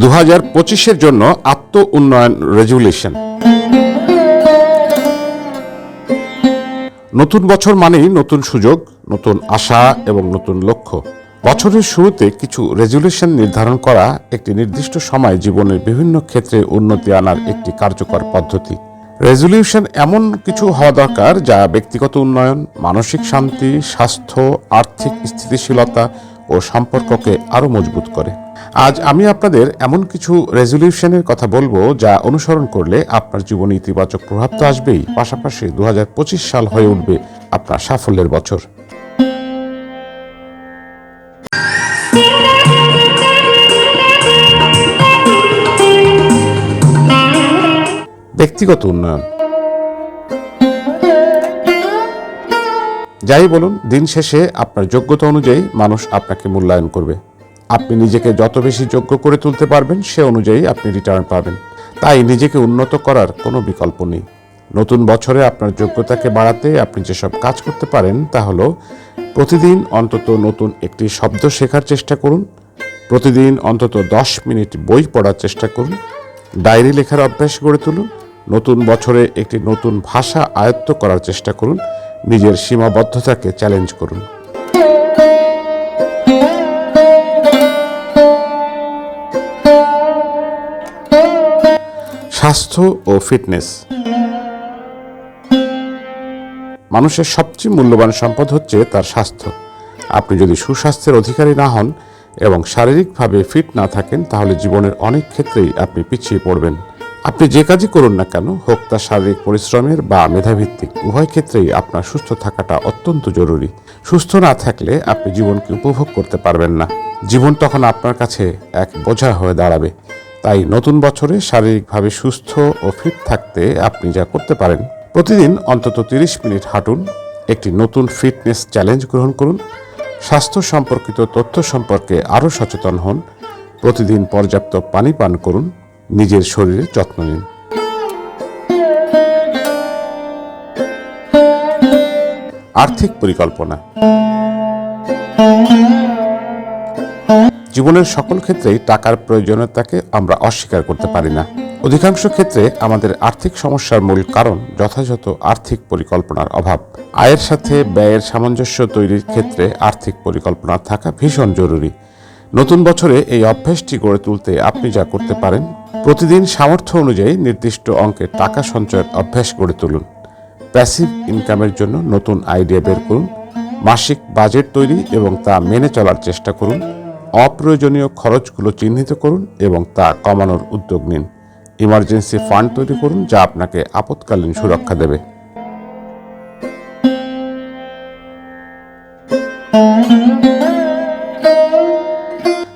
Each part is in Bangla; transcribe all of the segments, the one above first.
দু হাজার পঁচিশের জন্য আত্ম উন্নয়ন রেজুলেশন। নতুন বছর মানেই নতুন সুযোগ, নতুন আশা এবং নতুন লক্ষ্য। বছরের শুরুতে কিছু রেজুলেশন নির্ধারণ করা একটি নির্দিষ্ট সময় জীবনের বিভিন্ন ক্ষেত্রে উন্নতি আনার একটি কার্যকর পদ্ধতি। রেজলিউশন এমন কিছু হওয়া দরকার যা ব্যক্তিগত উন্নয়ন, মানসিক শান্তি, স্বাস্থ্য, আর্থিক স্থিতিশীলতা ও সম্পর্ককে আরও মজবুত করে। আজ আমি আপনাদের এমন কিছু রেজলিউশনের কথা বলব যা অনুসরণ করলে আপনার জীবনে ইতিবাচক প্রভাব তো আসবেই। পাশাপাশি দু হাজার পঁচিশ সাল হয়ে উঠবে আপনার সাফল্যের বছর। ব্যক্তিগত উন্নয়ন। যাই বলুন, দিন শেষে আপনার যোগ্যতা অনুযায়ী মানুষ আপনাকে মূল্যায়ন করবে। আপনি নিজেকে যত বেশি যোগ্য করে তুলতে পারবেন, সে অনুযায়ী আপনি রিটার্ন পাবেন। তাই নিজেকে উন্নত করার কোনো বিকল্প নেই। নতুন বছরে আপনার যোগ্যতাকে বাড়াতে আপনি যেসব কাজ করতে পারেন, তা হলো প্রতিদিন অন্তত নতুন একটি শব্দ শেখার চেষ্টা করুন, প্রতিদিন অন্তত দশ মিনিট বই পড়ার চেষ্টা করুন, ডায়েরি লেখার অভ্যাস গড়ে তুলুন, নতুন বছরে একটি নতুন ভাষা আয়ত্ত করার চেষ্টা করুন, নিজের সীমাবদ্ধতাকে চ্যালেঞ্জ করুন। স্বাস্থ্য ও ফিটনেস। মানুষের সবচেয়ে মূল্যবান সম্পদ হচ্ছে তার স্বাস্থ্য। আপনি যদি সুস্বাস্থ্যের অধিকারী না হন এবং শারীরিকভাবে ফিট না থাকেন, তাহলে জীবনের অনেক ক্ষেত্রেই আপনি পিছিয়ে পড়বেন। আপনি যে কাজই করুন না কেন, হোক তা শারীরিক পরিশ্রমের বা মেধাভিত্তিক, উভয় ক্ষেত্রেই আপনার সুস্থ থাকাটা অত্যন্ত জরুরি। সুস্থ না থাকলে আপনি জীবনকে উপভোগ করতে পারবেন না। জীবন তখন আপনার কাছে এক বোঝা হয়ে দাঁড়াবে। তাই নতুন বছরে শারীরিকভাবে সুস্থ ও ফিট থাকতে আপনি যা করতে পারেন। প্রতিদিন অন্তত তিরিশ মিনিট হাঁটুন, একটি নতুন ফিটনেস চ্যালেঞ্জ গ্রহণ করুন, স্বাস্থ্য সম্পর্কিত তথ্য সম্পর্কে আরও সচেতন হন, প্রতিদিন পর্যাপ্ত পানি পান করুন, নিজের শরীরের যত্ন নিন। আর্থিক পরিকল্পনা জীবনের সকল ক্ষেত্রেই টাকার প্রয়োজনীয়তাকে আমরা অস্বীকার করতে পারি না। অধিকাংশ ক্ষেত্রে আমাদের আর্থিক সমস্যার মূল কারণ যথাযথ আর্থিক পরিকল্পনার অভাব। আয়ের সাথে ব্যয়ের সামঞ্জস্য তৈরির ক্ষেত্রে আর্থিক পরিকল্পনা থাকা ভীষণ জরুরি। নতুন বছরে এই অভ্যাসটি গড়ে তুলতে আপনি যা করতে পারেন, প্রতিদিন সামর্থ্য অনুযায়ী নির্দিষ্ট অঙ্কের টাকা সঞ্চয়ের অভ্যাস গড়ে তুলুন। প্যাসিভ ইনকামের জন্য নতুন আইডিয়া বের করুন। মাসিক বাজেট তৈরি এবং তা মেনে চলার চেষ্টা করুন। অপ্রয়োজনীয় খরচগুলো চিহ্নিত করুন এবং তা কমানোর উদ্যোগ নিন। ইমার্জেন্সি ফান্ড তৈরি করুন যা আপনাকে আপৎকালীন সুরক্ষা দেবে।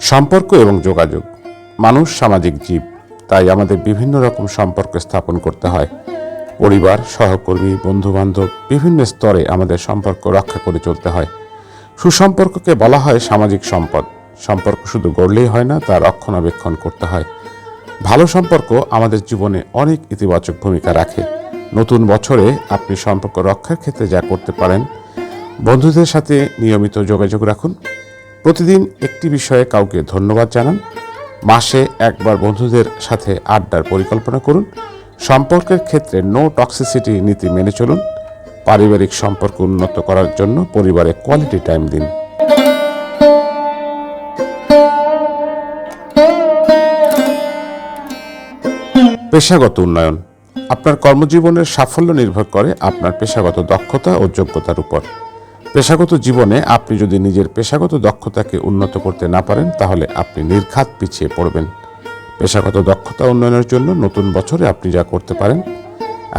সম্পর্ক এবং যোগাযোগ। মানুষ সামাজিক জীব, তাই আমাদের বিভিন্ন রকম সম্পর্ক স্থাপন করতে হয়। পরিবার, সহকর্মী, বন্ধুবান্ধব, বিভিন্ন স্তরে আমাদের সম্পর্ক রক্ষা করে চলতে হয়। সুসম্পর্ককে বলা হয় সামাজিক সম্পদ। সম্পর্ক শুধু গড়লেই হয় না তা রক্ষণাবেক্ষণ করতে হয়। ভালো সম্পর্ক আমাদের জীবনে অনেক ইতিবাচক ভূমিকা রাখে। নতুন বছরে আপনি সম্পর্ক রক্ষার ক্ষেত্রে যা করতে পারেন, বন্ধুদের সাথে নিয়মিত যোগাযোগ রাখুন। প্রতিদিন একটি বিষয়ে কাউকে ধন্যবাদ জানান। মাসে একবার বন্ধুদের সাথে আড্ডার পরিকল্পনা করুন। সম্পর্কের ক্ষেত্রে নো টক্সিসিটি নীতি মেনে চলুন। পারিবারিক সম্পর্ক উন্নত করার জন্য পরিবারে কোয়ালিটি টাইম দিন। পেশাগত উন্নয়ন। আপনার কর্মজীবনের সাফল্য নির্ভর করে আপনার পেশাগত দক্ষতা ও যোগ্যতার উপর। পেশাগত জীবনে আপনি যদি নিজের পেশাগত দক্ষতাকে উন্নত করতে না পারেন, তাহলে আপনি নির্ঘাত পিছিয়ে পড়বেন। পেশাগত দক্ষতা উন্নয়নের জন্য নতুন বছরে আপনি যা করতে পারেন,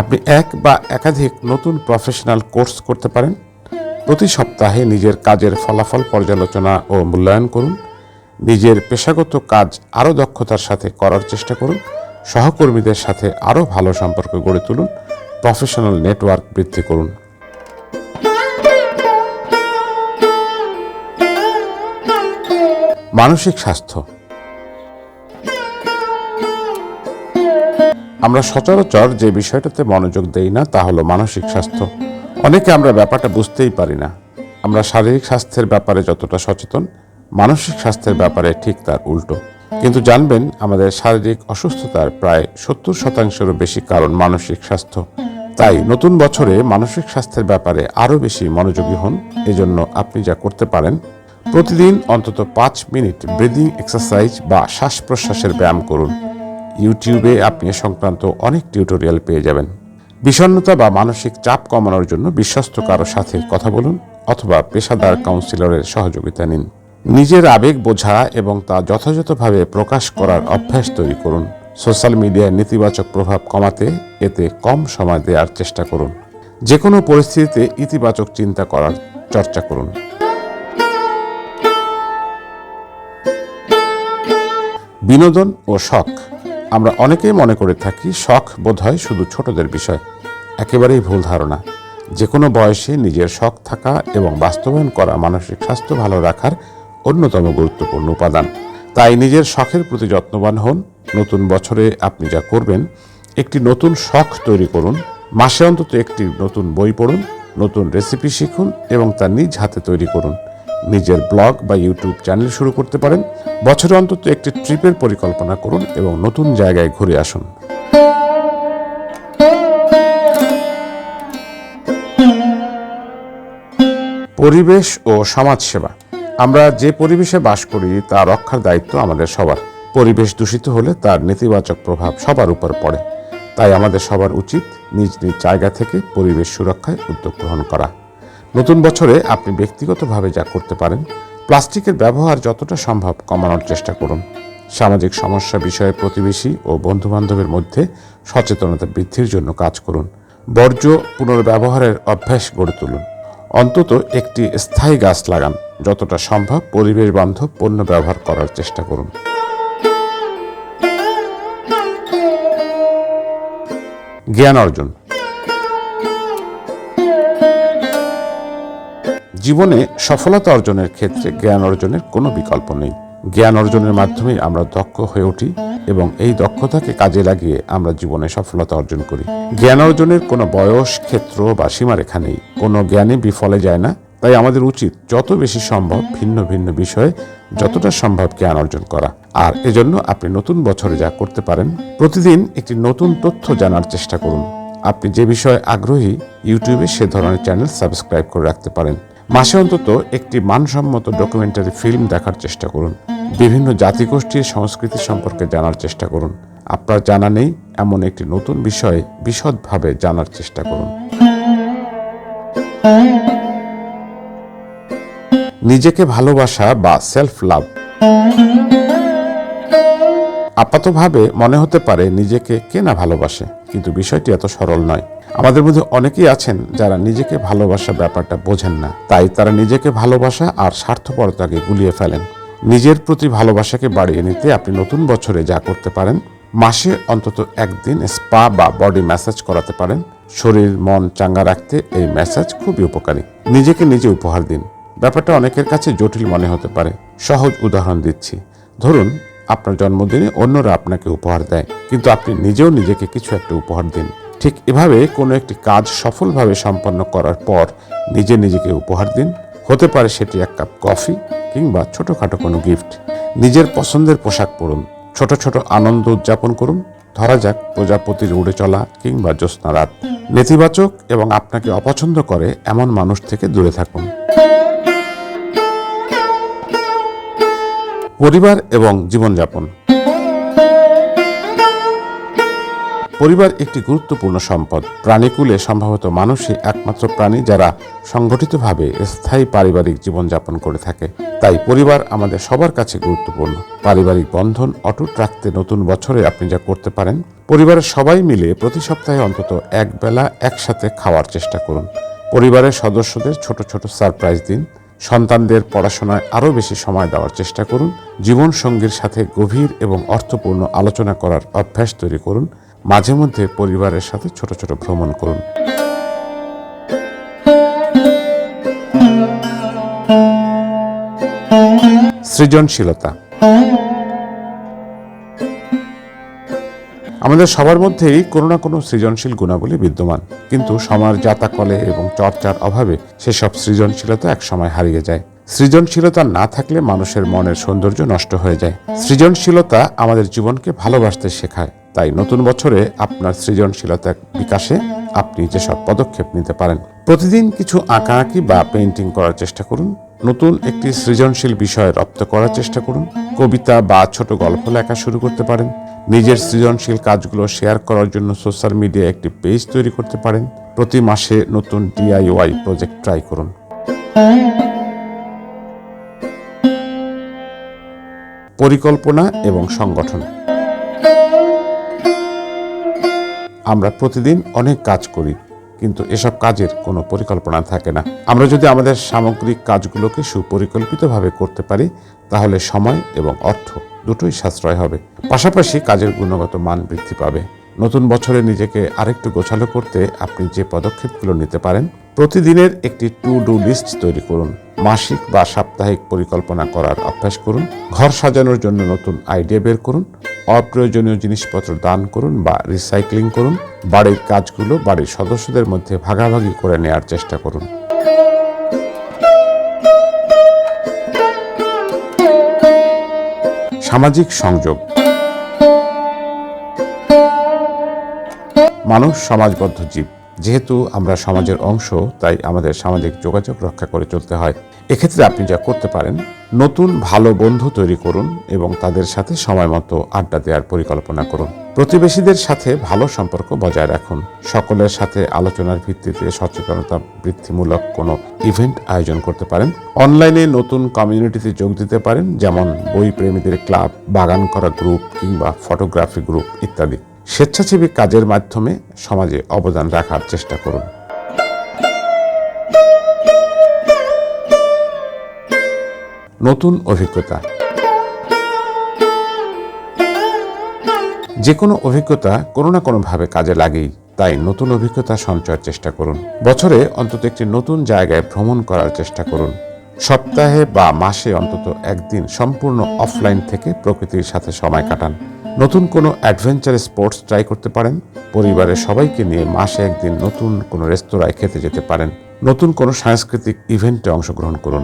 আপনি এক বা একাধিক নতুন প্রফেশনাল কোর্স করতে পারেন। প্রতি সপ্তাহে নিজের কাজের ফলাফল পর্যালোচনা ও মূল্যায়ন করুন। নিজের পেশাগত কাজ আরও দক্ষতার সাথে করার চেষ্টা করুন। সহকর্মীদের সাথে আরও ভালো সম্পর্ক গড়ে তুলুন প্রফেশনাল নেটওয়ার্ক বৃদ্ধি করুন। মানসিক স্বাস্থ্য। আমরা সচরাচর যে বিষয়টাতে মনোযোগ দেই না, তা হলো মানসিক স্বাস্থ্য। অনেকে আমরা ব্যাপারটা বুঝতেই পারি না। আমরা শারীরিক স্বাস্থ্যের ব্যাপারে যতটা সচেতন, মানসিক স্বাস্থ্যের ব্যাপারে ঠিক তার উল্টো। কিন্তু জানবেন, আমাদের শারীরিক অসুস্থতার প্রায় সত্তর শতাংশেরও বেশি কারণ মানসিক স্বাস্থ্য। তাই নতুন বছরে মানসিক স্বাস্থ্যের ব্যাপারে আরও বেশি মনোযোগী হন। এজন্য আপনি যা করতে পারেন, প্রতিদিন অন্তত পাঁচ মিনিট ব্রিদিং এক্সারসাইজ বা শ্বাস প্রশ্বাসের ব্যায়াম করুন। ইউটিউবে আপনি এ সংক্রান্ত অনেক টিউটোরিয়াল পেয়ে যাবেন। বিষণ্ণতা বা মানসিক চাপ কমানোর জন্য বিশ্বস্ত কারও সাথে কথা বলুন অথবা পেশাদার কাউন্সিলরের সহযোগিতা নিন। নিজের আবেগ বোঝা এবং তা যথাযথভাবে প্রকাশ করার অভ্যাস তৈরি করুন। সোশ্যাল মিডিয়ায় নেতিবাচক প্রভাব কমাতে এতে কম সময় দেওয়ার চেষ্টা করুন। যে কোনো পরিস্থিতিতে ইতিবাচক চিন্তা করার চর্চা করুন। বিনোদন ও শখ। আমরা অনেকেই মনে করে থাকি শখ বোধহয় শুধু ছোটদের বিষয়। একেবারেই ভুল ধারণা। যে কোনো বয়সে নিজের শখ থাকা এবং বাস্তবায়ন করা মানসিক স্বাস্থ্য ভালো রাখার অন্যতম গুরুত্বপূর্ণ উপাদান। তাই নিজের শখের প্রতি যত্নবান হন। নতুন বছরে আপনি যা করবেন, একটি নতুন শখ তৈরি করুন। মাসে অন্তত একটি নতুন বই পড়ুন, নতুন রেসিপি শিখুন এবং তা নিজ হাতে তৈরি করুন। নিজের ব্লগ বা ইউটিউব চ্যানেল শুরু করতে পারেন। বছরে অন্তত একটি ট্রিপের পরিকল্পনা করুন এবং নতুন জায়গায় ঘুরে আসুন। পরিবেশ ও সমাজসেবা। আমরা যে পরিবেশে বাস করি, তা রক্ষার দায়িত্ব আমাদের সবার। পরিবেশ দূষিত হলে তার নেতিবাচক প্রভাব সবার উপর পড়ে। তাই আমাদের সবার উচিত নিজ নিজ জায়গা থেকে পরিবেশ সুরক্ষায় উদ্যোগ গ্রহণ করা। নতুন বছরে আপনি ব্যক্তিগতভাবে যা করতে পারেন, প্লাস্টিকের ব্যবহার যতটা সম্ভব কমানোর চেষ্টা করুন। সামাজিক সমস্যা বিষয়ে প্রতিবেশী ও বন্ধুবান্ধবের মধ্যে সচেতনতা বৃদ্ধির জন্য কাজ করুন। বর্জ্য পুনর্ব্যবহারের অভ্যাস গড়ে তুলুন। অন্তত একটি স্থায়ী গাছ লাগান। যতটা সম্ভব পরিবেশ বান্ধব পণ্য ব্যবহার করার চেষ্টা করুন। জ্ঞান অর্জন। জীবনে সফলতা অর্জনের ক্ষেত্রে জ্ঞান অর্জনের কোনো বিকল্প নেই। জ্ঞান অর্জনের মাধ্যমেই আমরা দক্ষ হয়ে উঠি এবং এই দক্ষতাকে কাজে লাগিয়ে আমরা জীবনে সফলতা অর্জন করি। জ্ঞান অর্জনের কোনো বয়স, ক্ষেত্র বা সীমারেখা নেই। কোনো জ্ঞানে বিফলে যায় না। তাই আমাদের উচিত যত বেশি সম্ভব ভিন্ন ভিন্ন বিষয়ে যতটা সম্ভব জ্ঞান অর্জন করা। আর এজন্য আপনি নতুন বছরে যা করতে পারেন, প্রতিদিন একটি নতুন তথ্য জানার চেষ্টা করুন। আপনি যে বিষয়ে আগ্রহী, ইউটিউবে সে ধরনের চ্যানেল সাবস্ক্রাইব করে রাখতে পারেন। মাসে অন্তত একটি মানসম্মত ডকুমেন্টারি ফিল্ম দেখার চেষ্টা করুন। বিভিন্ন জাতিগোষ্ঠীর সংস্কৃতি সম্পর্কে জানার চেষ্টা করুন। আপনার জানা নেই, এমন একটি নতুন বিষয়ে বিশদভাবে জানার চেষ্টা করুন। নিজেকে ভালোবাসা বা সেলফ লাভ আপাতভাবে মনে হতে পারে নিজেকে কে না ভালোবাসে, কিন্তু বিষয়টি এত সরল নয়। আমাদের মধ্যে অনেকেই আছেন যারা নিজেকে ভালোবাসা ব্যাপারটা বোঝেন না। তাই তারা নিজেকে ভালোবাসা আর স্বার্থপরতাকে গুলিয়ে ফেলেন। নিজের প্রতি ভালোবাসাকে বাড়িয়ে নিতে আপনি নতুন বছরে যা করতে পারেন, মাসে অন্তত একদিন স্পা বা বডি ম্যাসাজ করাতে পারেন। শরীর, মন চাঙ্গা রাখতে এই ম্যাসাজ খুবই উপকারী। নিজেকে নিজে উপহার দিন। ব্যাপারটা অনেকের কাছে জটিল মনে হতে পারে। সহজ উদাহরণ দিচ্ছি। ধরুন, আপনার জন্মদিনে অন্যরা আপনাকে উপহার দেয়, কিন্তু আপনি নিজেও নিজেকে কিছু একটা উপহার দিন। ঠিক এভাবে কোনো একটি কাজ সফলভাবে সম্পন্ন করার পর নিজে নিজেকে উপহার দিন। হতে পারে সেটি এক কাপ কফি কিংবা ছোটোখাটো কোনো গিফট। নিজের পছন্দের পোশাক পরুন। ছোট ছোট আনন্দ উদযাপন করুন। ধরা যাক, প্রজাপতির উড়ে চলা কিংবা জ্যোৎস্না রাত। নেতিবাচক এবং আপনাকে অপছন্দ করে এমন মানুষ থেকে দূরে থাকুন। পরিবার এবং জীবনযাপন। পরিবার একটি গুরুত্বপূর্ণ সম্পদ। প্রাণীকুলে সম্ভবত মানুষই একমাত্র প্রাণী যারা সংগঠিতভাবে স্থায়ী পারিবারিক জীবনযাপন করে থাকে। তাই পরিবার আমাদের সবার কাছে গুরুত্বপূর্ণ। পারিবারিক বন্ধন অটুট রাখতে নতুন বছরে আপনি যা করতে পারেন, পরিবারের সবাই মিলে প্রতি সপ্তাহে অন্তত এক বেলা একসাথে খাওয়ার চেষ্টা করুন। পরিবারের সদস্যদের ছোট ছোট সারপ্রাইজ দিন। সন্তানদের পড়াশোনায় আরও বেশি সময় দেওয়ার চেষ্টা করুন জীবন সঙ্গীর সাথে গভীর এবং অর্থপূর্ণ আলোচনা করার অভ্যাস তৈরি করুন, মাঝে মধ্যে পরিবারের সাথে ছোট ছোট ভ্রমণ করুন। সৃজনশীলতা আমাদের সবার মধ্যেই কোনো না কোনো সৃজনশীল গুণাবলী বিদ্যমান। কিন্তু সময়ের জাতাকলে এবং চর্চার অভাবে সেসব সৃজনশীলতা একসময় হারিয়ে যায়। সৃজনশীলতা না থাকলে মানুষের মনের সৌন্দর্য নষ্ট হয়ে যায়। সৃজনশীলতা আমাদের জীবনকে ভালোবাসতে শেখায়। তাই নতুন বছরে আপনার সৃজনশীলতা বিকাশে আপনি যেসব পদক্ষেপ নিতে পারেন, প্রতিদিন কিছু আঁকাআঁকি বা পেন্টিং করার চেষ্টা করুন, নতুন একটি সৃজনশীল বিষয় রপ্ত করার চেষ্টা করুন, কবিতা বা ছোট গল্প লেখা শুরু করতে পারেন নিজের সৃজনশীল কাজগুলো শেয়ার করার জন্য সোশ্যাল মিডিয়ায় একটি পেজ তৈরি করতে পারেন। প্রতি মাসে নতুন ডিআইওয়াই প্রজেক্ট ট্রাই করুন। পরিকল্পনা এবং সংগঠন। আমরা প্রতিদিন অনেক কাজ করি, কিন্তু এসব কাজের কোনো পরিকল্পনা থাকে না। আমরা যদি আমাদের সামগ্রিক কাজগুলোকে সুপরিকল্পিতভাবে করতে পারি, তাহলে সময় এবং অর্থ দুটোই সাশ্রয় হবে। পাশাপাশি কাজের গুণগত মান বৃদ্ধি পাবে। নতুন বছরে নিজেকে আরেকটু গোছালো করতে আপনি যে পদক্ষেপগুলো নিতে পারেন, প্রতিদিনের একটি টু ডু লিস্ট তৈরি করুন। মাসিক বা সাপ্তাহিক পরিকল্পনা করার অভ্যাস করুন। ঘর সাজানোর জন্য নতুন আইডিয়া বের করুন। অপ্রয়োজনীয় জিনিসপত্র দান করুন বা রিসাইক্লিং করুন। বাড়ির কাজগুলো বাড়ির সদস্যদের মধ্যে ভাগাভাগি করে নেওয়ার চেষ্টা করুন। সামাজিক সংযোগ। মানুষ সমাজবদ্ধ জীব। যেহেতু আমরা সমাজের অংশ, তাই আমাদের সামাজিক যোগাযোগ রক্ষা করে চলতে হয়। এক্ষেত্রে আপনি যা করতে পারেন, নতুন ভালো বন্ধু তৈরি করুন এবং তাদের সাথে সময় মতো আড্ডা দেওয়ার পরিকল্পনা করুন। প্রতিবেশীদের সাথে ভালো সম্পর্ক বজায় রাখুন। সকলের সাথে আলোচনার ভিত্তিতে সচেতনতা বৃদ্ধিমূলক কোনো ইভেন্ট আয়োজন করতে পারেন। অনলাইনে নতুন কমিউনিটিতে যোগ দিতে পারেন, যেমন বই প্রেমীদের ক্লাব, বাগান করা গ্রুপ কিংবা ফটোগ্রাফি গ্রুপ ইত্যাদি। স্বেচ্ছাসেবী কাজের মাধ্যমে সমাজে অবদান রাখার চেষ্টা করুন। নতুন অভিজ্ঞতা। যে কোনো অভিজ্ঞতা কোনো না কোনোভাবে কাজে লাগেই, তাই নতুন অভিজ্ঞতা সঞ্চয়ের চেষ্টা করুন। বছরে অন্তত একটি নতুন জায়গায় ভ্রমণ করার চেষ্টা করুন। সপ্তাহে বা মাসে অন্তত একদিন সম্পূর্ণ অফলাইন থেকে প্রকৃতির সাথে সময় কাটান। নতুন কোনো অ্যাডভেঞ্চার স্পোর্টস ট্রাই করতে পারেন, পরিবারের সবাইকে নিয়ে মাসে একদিন নতুন কোনো রেস্তোরাঁয় খেতে যেতে পারেন, নতুন কোনো সাংস্কৃতিক ইভেন্টে অংশগ্রহণ করুন।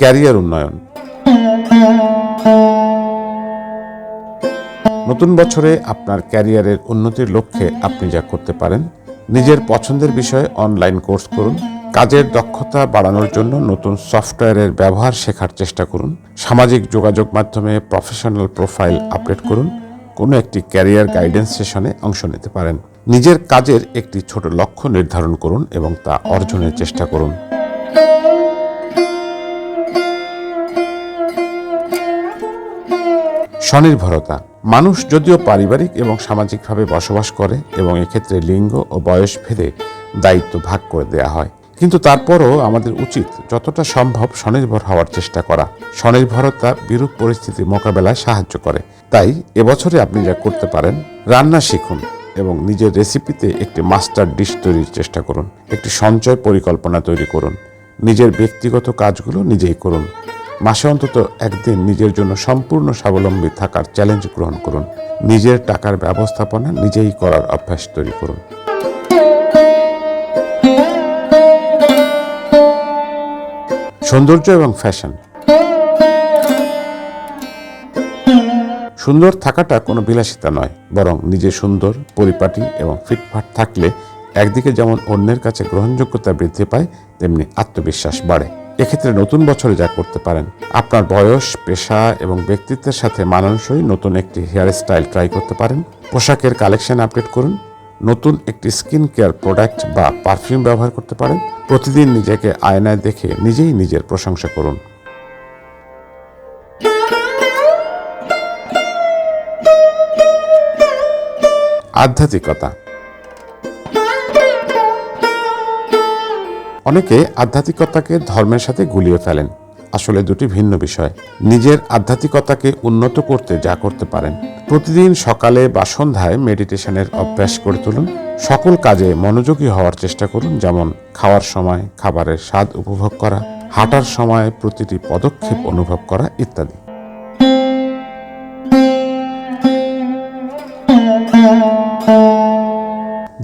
ক্যারিয়ার উন্নয়ন। নতুন বছরে আপনার ক্যারিয়ারের উন্নতির লক্ষ্যে আপনি যা করতে পারেন, নিজের পছন্দের বিষয়ে অনলাইন কোর্স করুন কাজের দক্ষতা বাড়ানোর জন্য নতুন সফটওয়্যারের ব্যবহার শেখার চেষ্টা করুন। সামাজিক যোগাযোগ মাধ্যমে প্রফেশনাল প্রোফাইল আপডেট করুন। কোনো একটি ক্যারিয়ার গাইডেন্স সেশনে অংশ নিতে পারেন। নিজের কাজের একটি ছোট লক্ষ্য নির্ধারণ করুন এবং তা অর্জনের চেষ্টা করুন। স্বনির্ভরতা। মানুষ যদিও পারিবারিক এবং সামাজিকভাবে বসবাস করে এবং এক্ষেত্রে লিঙ্গ ও বয়স ভেদে দায়িত্ব ভাগ করে দেয়া হয়। কিন্তু তারপরও আমাদের উচিত যতটা সম্ভব স্বনির্ভর হওয়ার চেষ্টা করা। স্বনির্ভরতা বিরূপ পরিস্থিতি মোকাবেলায় সাহায্য করে। তাই এবছরে আপনি যা করতে পারেন, রান্না শিখুন এবং নিজের রেসিপিতে একটি মাস্টার ডিশ তৈরির চেষ্টা করুন। একটি সঞ্চয় পরিকল্পনা তৈরি করুন। নিজের ব্যক্তিগত কাজগুলো নিজেই করুন। মাসে অন্তত একদিন নিজের জন্য সম্পূর্ণ স্বাবলম্বী থাকার চ্যালেঞ্জ গ্রহণ করুন। নিজের টাকার ব্যবস্থাপনা নিজেই করার অভ্যাস তৈরি করুন। সৌন্দর্য এবং ফ্যাশন সুন্দর থাকাটা কোনো বিলাসিতা নয়, বরং নিজে সুন্দর, পরিপাটি এবং ফিটফাট থাকলে একদিকে যেমন অন্যের কাছে গ্রহণযোগ্যতা বৃদ্ধি পায়, তেমনি আত্মবিশ্বাস বাড়ে। এক্ষেত্রে নতুন বছরে যা করতে পারেন, আপনার বয়স, পেশা এবং ব্যক্তিত্বের সাথে মানানসই নতুন একটি হেয়ার স্টাইল ট্রাই করতে পারেন। পোশাকের কালেকশন আপডেট করুন। নতুন একটি স্কিন কেয়ার প্রোডাক্ট বা পারফিউম ব্যবহার করতে পারেন। প্রতিদিন নিজেকে আয়নায় দেখে নিজেই নিজের প্রশংসা করুন। আধ্যাত্মিকতা। অনেকে আধ্যাত্মিকতাকে ধর্মের সাথে গুলিয়ে ফেলেন। আসলে দুটি ভিন্ন বিষয়। নিজের আধ্যাত্মিকতাকে উন্নত করতে যা করতে পারেন। প্রতিদিন সকালে বা সন্ধ্যায় মেডিটেশনের অভ্যাস করে তুলুন। সকল কাজে মনোযোগী হওয়ার চেষ্টা করুন, যেমন খাওয়ার সময়, খাবারের স্বাদ উপভোগ করা, হাঁটার সময় প্রতিটি পদক্ষেপ অনুভব করা ইত্যাদি।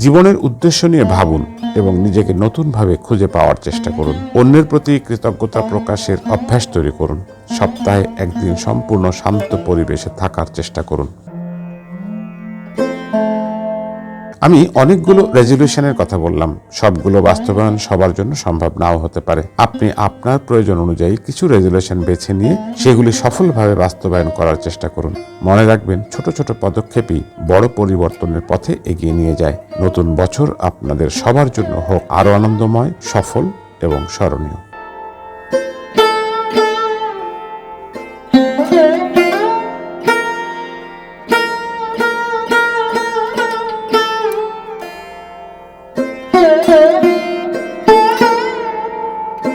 জীবনের উদ্দেশ্য নিয়ে ভাবুন এবং নিজেকে নতুনভাবে খুঁজে পাওয়ার চেষ্টা করুন। অন্যের প্রতি কৃতজ্ঞতা প্রকাশের অভ্যাস তৈরি করুন। সপ্তাহে একদিন সম্পূর্ণ শান্ত পরিবেশে থাকার চেষ্টা করুন। আমি অনেকগুলো রেজলিউশনের কথা বললাম। সবগুলো বাস্তবায়ন সবার জন্য সম্ভব নাও হতে পারে। আপনি আপনার প্রয়োজন অনুযায়ী কিছু রেজলিউশন বেছে নিয়ে সেগুলি সফলভাবে বাস্তবায়ন করার চেষ্টা করুন। মনে রাখবেন, ছোট ছোট পদক্ষেপই বড় পরিবর্তনের পথে এগিয়ে নিয়ে যায়। নতুন বছর আপনাদের সবার জন্য হোক আরও আনন্দময়, সফল এবং স্মরণীয়।